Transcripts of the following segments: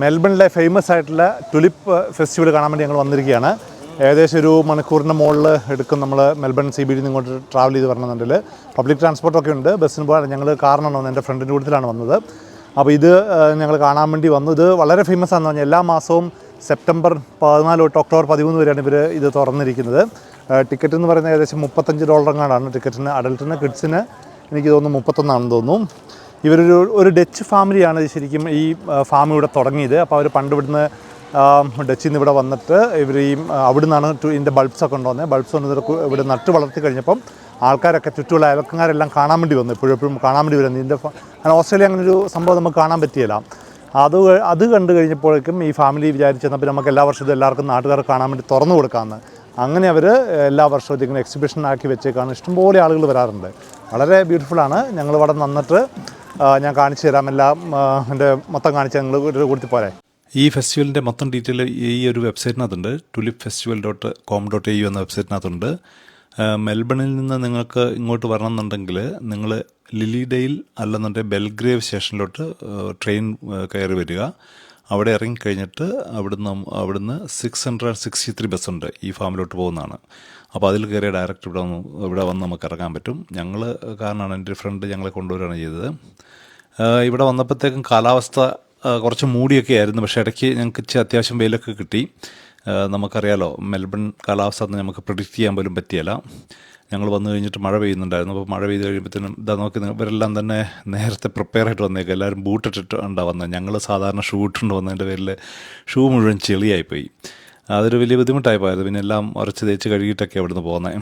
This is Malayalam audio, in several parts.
മെൽബണിലെ ഫേമസ് ആയിട്ടുള്ള ടുലിപ്പ് ഫെസ്റ്റിവൽ കാണാൻ വേണ്ടി ഞങ്ങൾ വന്നിരിക്കുകയാണ്. ഏകദേശം ഒരു മണിക്കൂറിന്റെ മുകളിൽ എടുക്കും നമ്മൾ മെൽബൺ സി ബി ഡിന്ന് ഇങ്ങോട്ട് ട്രാവൽ ചെയ്ത് വരണമെന്നുണ്ടെങ്കിൽ. പബ്ലിക് ട്രാൻസ്പോർട്ടൊക്കെ ഉണ്ട്. ബസ്സിന് പോകാൻ ഞങ്ങൾ കാറിനാണ് വന്നത് എന്റെ ഫ്രണ്ടിന്റെ കൂട്ടത്തിലാണ് വന്നത്. അപ്പോൾ ഇത് ഞങ്ങൾ കാണാൻ വേണ്ടി വന്നു. ഇത് വളരെ ഫേമസ് ആണെന്ന് പറഞ്ഞാൽ എല്ലാ മാസവും സെപ്റ്റംബർ പതിനാല് തൊട്ട് ഒക്ടോബർ പതിമൂന്ന് വരെയാണ് ഇവർ ഇത് തുറന്നിരിക്കുന്നത്. ടിക്കറ്റ് എന്ന് പറയുന്നത് ഏകദേശം മുപ്പത്തഞ്ച് ഡോളർ എങ്ങാണ്ടാണ് ടിക്കറ്റിന്. അഡൽട്ടിന് കിഡ്സിന് എനിക്ക് തോന്നുന്നു മുപ്പത്തൊന്നാണെന്ന് തോന്നുന്നു. ഇവരൊരു ഒരു ഡച്ച് ഫാമിലിയാണ് ശരിക്കും ഈ ഫാം ഇവിടെ തുടങ്ങിയത്. അപ്പോൾ അവർ പണ്ട് ഇവിടുന്ന് ഡച്ചിൽ നിന്ന് ഇവിടെ വന്നിട്ട് ഇവർ ഈ അവിടെ നിന്നാണ് ഇതിന്റെ ബൾബ്സൊക്കെ കൊണ്ടുവന്നത് ബൾബ്സ് കൊണ്ട് ഇവിടെ നട്ട് വളർത്തി കഴിഞ്ഞപ്പം ആൾക്കാരൊക്കെ ചുറ്റുമുള്ള അയൽക്കാരെല്ലാം കാണാൻ വേണ്ടി വന്നു. എപ്പോഴും കാണാൻ വേണ്ടി വരുന്നത് ഇതിന്റെ അങ്ങനെ ഓസ്ട്രേലിയ അങ്ങനെ ഒരു സംഭവം നമുക്ക് കാണാൻ പറ്റിയില്ല. അത് അത് കണ്ടു കഴിഞ്ഞപ്പോഴേക്കും ഈ ഫാമിലി വിചാരിച്ചെന്നാൽ നമുക്ക് എല്ലാ വർഷവും എല്ലാവർക്കും നാട്ടുകാർക്ക് കാണാൻ വേണ്ടി തുറന്നു കൊടുക്കാമെന്ന് അങ്ങനെ അവർ എല്ലാ വർഷവും ഇതിങ്ങനെ എക്സിബിഷൻ ആക്കി വെച്ചേക്കാണ്. ഇഷ്ടംപോലെ ആളുകൾ വരാറുണ്ട്. വളരെ ബ്യൂട്ടിഫുള്ളാണ് ഞങ്ങൾ ഇവിടെ നിന്നിട്ട് ഞാൻ കാണിച്ചു തരാം. എല്ലാം എന്റെ മൊത്തം കാണിച്ച് ഞങ്ങൾ കൊടുത്തി പോരെ. ഈ ഫെസ്റ്റിവലിന്റെ മൊത്തം ഡീറ്റെയിൽ ഈ ഒരു വെബ്സൈറ്റിനകത്തുണ്ട്. Tulip festival dot com dot A U എന്ന വെബ്സൈറ്റിനകത്തുണ്ട്. മെൽബണിൽ നിന്ന് നിങ്ങൾക്ക് ഇങ്ങോട്ട് വരണമെന്നുണ്ടെങ്കിൽ നിങ്ങൾ ലിലിഡെയിൽ അല്ലെന്നുണ്ടെങ്കിൽ ബെൽഗ്രേവ് സ്റ്റേഷനിലോട്ട് ട്രെയിൻ കയറി വരിക. അവിടെ ഇറങ്ങിക്കഴിഞ്ഞിട്ട് അവിടുന്ന് അവിടുന്ന് സിക്സ് ഹൺഡ്രഡ് സിക്സ്റ്റി ത്രീ ബസ്സുണ്ട് ഈ ഫാമിലോട്ട് പോകുന്നതാണ്. അപ്പോൾ അതിൽ കയറി ഡയറക്റ്റ് ഇവിടെ വന്ന് ഇവിടെ വന്ന് നമുക്ക് ഇറങ്ങാൻ പറ്റും. ഞങ്ങൾ കാരണമാണ് എന്റെ ഫ്രണ്ട് ഞങ്ങളെ കൊണ്ടുവരികയാണ് ചെയ്തത്. ഇവിടെ വന്നപ്പോഴത്തേക്കും കാലാവസ്ഥ കുറച്ച് മൂടിയൊക്കെ ആയിരുന്നു. പക്ഷേ ഇടയ്ക്ക് ഞങ്ങൾക്ക് അത്യാവശ്യം വെയിലൊക്കെ കിട്ടി. നമുക്കറിയാലോ മെൽബൺ കാലാവസ്ഥ നമുക്ക് പ്രിഡിക്റ്റ് ചെയ്യാൻ പോലും പറ്റിയല്ല. ഞങ്ങൾ വന്നു കഴിഞ്ഞിട്ട് മഴ പെയ്യുന്നുണ്ടായിരുന്നു. അപ്പോൾ മഴ പെയ്ത് കഴിയുമ്പോഴത്തേനും ഇതാ നോക്കി ഇവരെല്ലാം തന്നെ നേരത്തെ പ്രിപ്പയർ ആയിട്ട് വന്നേക്കും. എല്ലാവരും ബൂട്ടിട്ടിട്ട് ഉണ്ടാ വന്നത്. ഞങ്ങൾ സാധാരണ ഷൂ ഇട്ടുകൊണ്ട് വന്നതിന്റെ പേരിൽ ഷൂ മുഴുവൻ ചെളിയായിപ്പോയി. അതൊരു വലിയ ബുദ്ധിമുട്ടായി പോയത്. പിന്നെ എല്ലാം ഉറച്ച് തേച്ച് കഴുകിയിട്ടൊക്കെ അവിടുന്ന് പോകുന്നത്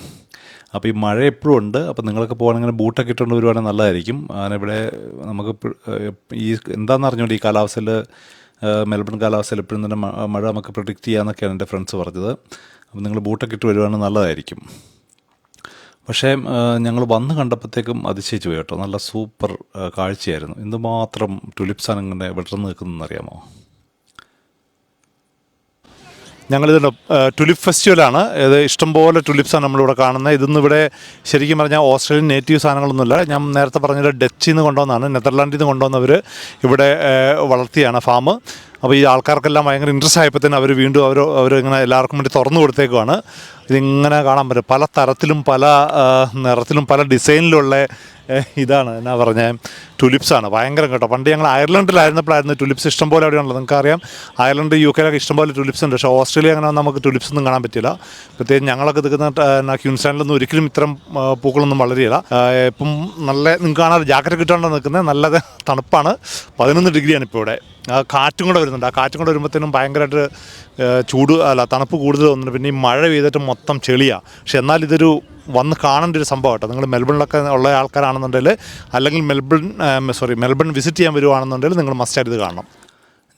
അപ്പോൾ ഈ മഴ എപ്പോഴും ഉണ്ട്. അപ്പോൾ നിങ്ങളൊക്കെ പോകണമെങ്കിൽ ബൂട്ടൊക്കെ ഇട്ടുകൊണ്ട് വരുവാണെങ്കിൽ നല്ലതായിരിക്കും. അങ്ങനെ ഇവിടെ നമുക്ക് ഈ എന്താണെന്ന് അറിഞ്ഞുകൊണ്ട് ഈ കാലാവസ്ഥയിൽ മെൽബൺ കാലാവസ്ഥയിൽ എപ്പോഴും തന്നെ മഴ നമുക്ക് പ്രൊഡിക്റ്റ് ചെയ്യാമെന്നൊക്കെയാണ് എന്റെ ഫ്രണ്ട്സ് പറഞ്ഞത്. അപ്പോൾ നിങ്ങൾ ബൂട്ടൊക്കെ ഇട്ട് വരുവാണെങ്കിൽ നല്ലതായിരിക്കും. പക്ഷേ ഞങ്ങൾ വന്ന് കണ്ടപ്പോഴത്തേക്കും അതിശയിച്ചു പോയി കേട്ടോ. നല്ല സൂപ്പർ കാഴ്ചയായിരുന്നു. എന്തുമാത്രം ടുലിപ്സാണ് ഇങ്ങനെ വിടർന്ന് നിൽക്കുന്നതെന്ന് അറിയാമോ? ഞങ്ങളിത് ടുലിപ്പ് ഫെസ്റ്റിവലാണ്. ഇത് ഇഷ്ടംപോലെ ടുലിപ്സാണ് നമ്മളിവിടെ കാണുന്നത്. ഇതൊന്നും ഇവിടെ ശരിക്കും പറഞ്ഞാൽ ഓസ്ട്രേലിയൻ നേറ്റീവ് സാധനങ്ങളൊന്നുമില്ല. ഞാൻ നേരത്തെ പറഞ്ഞത് ഡച്ചിൽ നിന്ന് കൊണ്ടുവന്നാണ് നെതർലാൻഡിൽ നിന്ന് കൊണ്ടുവന്നവർ ഇവിടെ വളർത്തിയാണ് ഫാം അപ്പോൾ ഈ ആൾക്കാർക്കെല്ലാം ഭയങ്കര ഇൻട്രസ്റ്റ് ആയപ്പോൾ തന്നെ അവർ വീണ്ടും അവർ അവരിങ്ങനെ എല്ലാവർക്കും വേണ്ടി തുറന്നു കൊടുത്തേക്കുവാണ്. ഇതിങ്ങനെ കാണാൻ പറ്റും. പല തരത്തിലും പല നിറത്തിലും പല ഡിസൈനിലുള്ള ഇതാണ് എന്നാ പറഞ്ഞ ടുലിപ്സാണ് ഭയങ്കര കേട്ടോ. പണ്ട് ഞങ്ങൾ അയർലൻഡിലായിരുന്നപ്പോഴായിരുന്നു ടുലിപ്സ് ഇഷ്ടംപോലെ അവിടെയാണല്ലോ നിങ്ങൾക്ക് നിങ്ങൾക്കറിയാം അയർലൻഡ് യു കെയിലൊക്കെ ഇഷ്ടംപോലെ ടുലിപ്സ് ഉണ്ട്. പക്ഷേ ഓസ്ട്രേലിയ അങ്ങനെ നമുക്ക് ടുലിപ്സ് ഒന്നും കാണാൻ പറ്റില്ല. പ്രത്യേകിച്ച് ഞങ്ങളൊക്കെ നിൽക്കുന്ന ക്യൂൻസ്റ്റാൻഡിലൊന്നും ഒരിക്കലും ഇത്തരം പൂക്കളൊന്നും വളരില്ല ആ, ഇപ്പം നല്ല നിങ്ങൾക്ക് കാണാൻ ജാക്കറ്റ് കിട്ടാണ്ട് നിൽക്കുന്നത്. നല്ല തണുപ്പാണ്. പതിനൊന്ന് ഡിഗ്രിയാണ് ഇപ്പോൾ ഇവിടെ. കാറ്റും കൂടെ വരുന്നുണ്ട്. ആ കാറ്റും കൂടെ വരുമ്പോഴത്തേനും ഭയങ്കരമായിട്ട് ചൂട് അല്ല തണുപ്പ് കൂടുതൽ വന്നിട്ട് പിന്നെ ഈ മഴ പെയ്തിട്ട് മൊത്തം ചെളിയാണ് പക്ഷെ എന്നാൽ ഇതൊരു വന്ന് കാണേണ്ട ഒരു സംഭവം കേട്ടോ. നിങ്ങൾ മെൽബണിലൊക്കെ ഉള്ള ആൾക്കാരാണെന്നുണ്ടെങ്കിൽ അല്ലെങ്കിൽ മെൽബൺ സോറി മെൽബൺ വിസിറ്റ് ചെയ്യാൻ വരുവാണെന്നുണ്ടെങ്കിൽ നിങ്ങൾ മസ്റ്റായിട്ട് ഇത് കാണണം.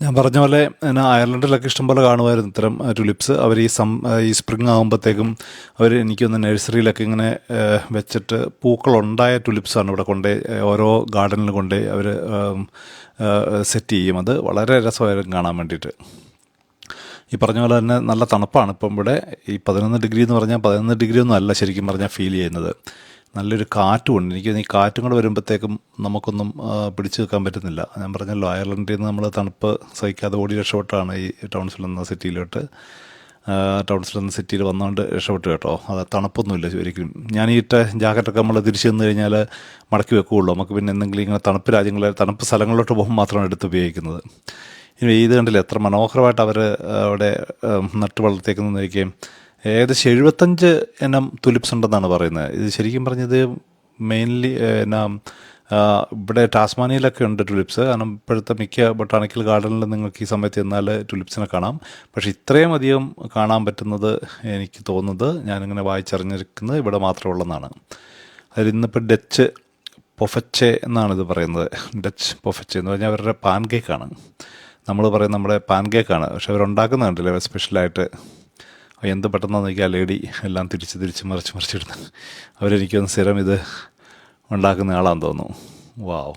ഞാൻ പറഞ്ഞ പോലെ എന്നാ അയർലൻഡിലൊക്കെ ഇഷ്ടംപോലെ കാണുമായിരുന്നു ഇത്തരം ടുലിപ്സ് അവർ ഈ സം ഈ സ്പ്രിങ് ആകുമ്പോഴത്തേക്കും അവർ എനിക്കൊന്ന് നഴ്സറിയിലൊക്കെ ഇങ്ങനെ വെച്ചിട്ട് പൂക്കളുണ്ടായ ടുലിപ്സാണ് ഇവിടെ കൊണ്ടേ ഓരോ ഗാർഡനിൽ കൊണ്ടേ അവർ സെറ്റ് ചെയ്യും. അത് വളരെ രസമായിരുന്നു കാണാൻ വേണ്ടിയിട്ട്. ഈ പറഞ്ഞ പോലെ തന്നെ നല്ല തണുപ്പാണ് ഇപ്പം ഇവിടെ. ഈ പതിനൊന്ന് ഡിഗ്രി എന്ന് പറഞ്ഞാൽ പതിനൊന്ന് ഡിഗ്രി ഒന്നും അല്ല ശരിക്കും പറഞ്ഞാൽ ഫീൽ ചെയ്യുന്നത്. നല്ലൊരു കാറ്റും ഉണ്ട്. എനിക്ക് ഈ കാറ്റും കൂടെ വരുമ്പോഴത്തേക്കും നമുക്കൊന്നും പിടിച്ചു നിൽക്കാൻ പറ്റുന്നില്ല. ഞാൻ പറഞ്ഞല്ലോ അയർലൻഡിൽ നിന്ന് നമ്മൾ തണുപ്പ് സഹിക്കാതെ ഓടി രക്ഷപ്പെട്ടാണ് ഈ ടൗൺസിൽ നിന്ന് സിറ്റിയിലോട്ട്. ടൗൺസിൽ നിന്ന് സിറ്റിയിൽ വന്നുകൊണ്ട് രക്ഷപ്പെട്ടു കേട്ടോ. അത് തണുപ്പൊന്നുമില്ല ശരിക്കും. ഞാൻ ഈ ഇട്ട ജാക്കറ്റൊക്കെ നമ്മൾ തിരിച്ചു വന്നു കഴിഞ്ഞാൽ മടക്കി വെക്കുകയുള്ളൂ നമുക്ക് പിന്നെ എന്തെങ്കിലും ഇങ്ങനെ തണുപ്പ് രാജ്യങ്ങളിൽ തണുപ്പ് സ്ഥലങ്ങളിലോട്ട് പോകുമ്പോൾ മാത്രമാണ് എടുത്ത് ഉപയോഗിക്കുന്നത്. ഇനി ഇത് കണ്ടില്ല എത്ര മനോഹരമായിട്ട് അവർ അവിടെ നട്ടു വളർത്തിയേക്കുന്നതായിരിക്കും ഏകദേശം എഴുപത്തഞ്ച് ഇനം തുലിപ്സ് ഉണ്ടെന്നാണ് പറയുന്നത്. ഇത് ശരിക്കും പറഞ്ഞത് മെയിൻലി എന്നാ ഇവിടെ ടാസ്മാനിയിലൊക്കെ ഉണ്ട് ടുലിപ്സ് കാരണം ഇപ്പോഴത്തെ മിക്ക ബൊട്ടാണിക്കൽ ഗാർഡനിൽ നിങ്ങൾക്ക് ഈ സമയത്ത് ചെന്നാൽ ടുലിപ്സിനെ കാണാം. പക്ഷേ ഇത്രയും അധികം കാണാൻ പറ്റുന്നത് എനിക്ക് തോന്നുന്നത് ഞാനിങ്ങനെ വായിച്ചറിഞ്ഞിരിക്കുന്നത് ഇവിടെ മാത്രമുള്ളതാണ്. അതിൽ ഇന്നിപ്പോൾ ഡച്ച് പൊഫച്ചെ എന്നാണ് ഇത് പറയുന്നത്. ഡച്ച് പൊഫച്ചെ എന്ന് പറഞ്ഞാൽ അവരുടെ പാൻ കേക്കാണ് നമ്മൾ പറയുന്ന നമ്മുടെ പാൻ കേക്കാണ് പക്ഷെ അവരുണ്ടാക്കുന്ന കണ്ടില്ലേ സ്പെഷ്യലായിട്ട് എന്ത് പെട്ടെന്ന് നോക്കിയാൽ ലേഡി എല്ലാം തിരിച്ച് തിരിച്ച് മറിച്ച് മറിച്ചിടുന്നു അവരെനിക്കൊന്ന് സ്ഥിരം ഇത് ഉണ്ടാക്കുന്ന ആളാന്ന് തോന്നുന്നു. വാവ്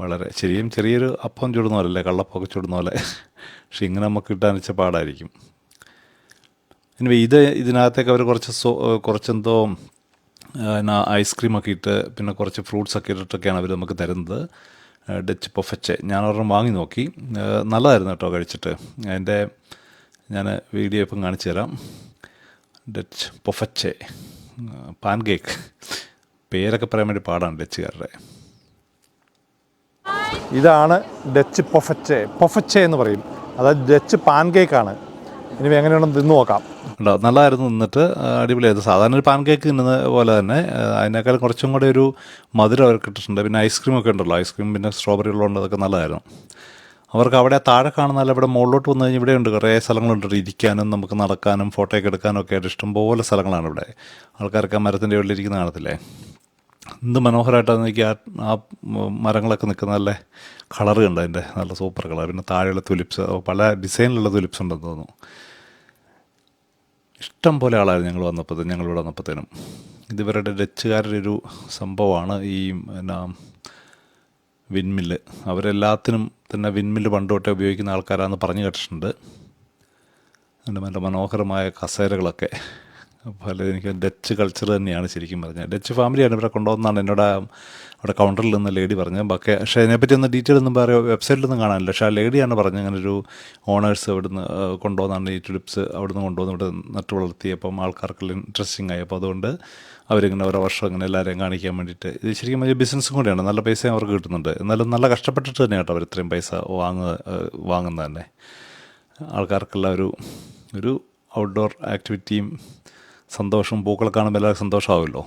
വളരെ ശരിയും ചെറിയൊരു അപ്പം ചുടുന്ന പോലെ അല്ലേ കള്ളപ്പൊക്കെ ചുടുന്ന പോലെ. പക്ഷെ ഇങ്ങനെ നമുക്ക് കിട്ടാൻ വെച്ച പാടായിരിക്കും. ഇനി ഇത് ഇതിനകത്തേക്ക് അവർ കുറച്ച് സോ കുറച്ചെന്തോ എന്നാ ഐസ്ക്രീമൊക്കെ ഇട്ട് പിന്നെ കുറച്ച് ഫ്രൂട്ട്സ് ഒക്കെ ഇട്ടിട്ടൊക്കെയാണ് അവർ നമുക്ക് തരുന്നത്. ഡച്ച് പൊഫച്ചെ ഞാൻ ഒരെണ്ണം വാങ്ങി നോക്കി. നല്ലതായിരുന്നു കേട്ടോ കഴിച്ചിട്ട്. അതിന്റെ ഞാൻ വീഡിയോ ഇപ്പം കാണിച്ചു തരാം. ഡച്ച് പൊഫച്ചെ പാൻ കേക്ക് പേരൊക്കെ പറയാൻ വേണ്ടി പാടാണ് ഡച്ചുകാരുടെ. ഇതാണ് ഡച്ച് പൊഫച്ചെ. പൊഫച്ചെ എന്ന് പറയും. അതായത് ഡച്ച് പാൻ കേക്കാണ് ഇനി എങ്ങനെയാണെന്ന് തിന്നു നോക്കാം. ഉണ്ടോ നല്ലതായിരുന്നു നിന്നിട്ട് അടിപൊളിയായിരുന്നു. സാധാരണ ഒരു പാൻ കേക്ക് തിന്നുന്ന പോലെ തന്നെ അതിനേക്കാൾ കുറച്ചും കൂടെ ഒരു മധുരം അവർക്ക് ഇട്ടിട്ടുണ്ട് പിന്നെ ഐസ്ക്രീം ഒക്കെ ഉണ്ടല്ലോ. ഐസ്ക്രീം പിന്നെ സ്ട്രോബെറി ഉള്ളതുകൊണ്ട് അതൊക്കെ നല്ലതായിരുന്നു. അവർക്ക് അവിടെ താഴെ കാണുന്നതല്ല ഇവിടെ മുകളിലോട്ട് വന്നു കഴിഞ്ഞാൽ ഇവിടെ ഉണ്ട് കുറേ സ്ഥലങ്ങളുണ്ട്. ഇരിക്കാനും നമുക്ക് നടക്കാനും ഫോട്ടോയൊക്കെ എടുക്കാനും ഒക്കെ ആയിട്ട് ഇഷ്ടംപോലെ സ്ഥലങ്ങളാണ് ഇവിടെ. ആൾക്കാർക്ക് ആ മരത്തിന്റെ ഉള്ളിൽ ഇരിക്കുന്ന കാണത്തില്ലേ? എന്ത് മനോഹരമായിട്ടാണ് എനിക്ക് ആ ആ മരങ്ങളൊക്കെ നിൽക്കുന്ന നല്ല കളർ കണ്ട് അതിന്റെ നല്ല സൂപ്പർ കളർ പിന്നെ താഴെയുള്ള തുലിപ്സ് പല ഡിസൈനിലുള്ള തുലിപ്സ് ഉണ്ടെന്ന് തോന്നുന്നു. ഇഷ്ടം പോലെ ആളായിരുന്നു ഞങ്ങൾ വന്നപ്പോൾ ഞങ്ങളിവിടെ വന്നപ്പോഴത്തേനും ഇതിവരുടെ ഡച്ചുകാരുടെ ഒരു സംഭവമാണ് ഈ എന്നാ വിൻമില്ല് അവരെല്ലാത്തിനും തന്നെ വിൻമില്ല് പണ്ട് തൊട്ടേ ഉപയോഗിക്കുന്ന ആൾക്കാരാണെന്ന് പറഞ്ഞു കേട്ടിട്ടുണ്ട്. അതിന്റെ നല്ല മനോഹരമായ കസേരകളൊക്കെ. പല എനിക്ക് ഡച്ച് കൾച്ചർ തന്നെയാണ് ശരിക്കും പറഞ്ഞത്. ഡച്ച് ഫാമിലിയാണ് ഇവിടെ കൊണ്ടുവന്നാണ് എന്നോട് അവിടെ കൗണ്ടറിൽ നിന്ന് ലേഡി പറഞ്ഞത്. ബാക്കി പക്ഷേ അതിനെപ്പറ്റി ഒന്ന് ഡീറ്റെയിൽ ഒന്നും പറയുക വെബ്സൈറ്റിലൊന്നും കാണാനില്ല. പക്ഷേ ആ ലേഡിയാണ് പറഞ്ഞത് അങ്ങനെ ഒരു ഓണേഴ്സ് കൊണ്ടുപോകുന്നതാണ് കൊണ്ടുവന്നാണ് ഈ ടുലിപ്സ് അവിടുന്ന് കൊണ്ടുവന്ന് ഇവിടെ നട്ടു വളർത്തി അപ്പം ആൾക്കാർക്കെല്ലാം ഇൻട്രസ്റ്റിംഗ് ആയി. അപ്പോൾ അതുകൊണ്ട് അവരിങ്ങനെ ഓരോ വർഷം ഇങ്ങനെ എല്ലാവരെയും കാണിക്കാൻ വേണ്ടിയിട്ട് ഇത് ശരിക്കും വലിയ ബിസിനസ്സും കൂടിയാണ്. നല്ല പൈസ അവർക്ക് കിട്ടുന്നുണ്ട്. എന്നാലും നല്ല കഷ്ടപ്പെട്ടിട്ട് തന്നെ കേട്ടോ അവർ ഇത്രയും പൈസ വാങ്ങുക വാങ്ങുന്നത് തന്നെ. ആൾക്കാർക്കുള്ള ഒരു ഒരു ഔട്ട്ഡോർ ആക്ടിവിറ്റിയും സന്തോഷവും പൂക്കളെ കാണുമ്പോൾ എല്ലാവർക്കും സന്തോഷമാവുമല്ലോ?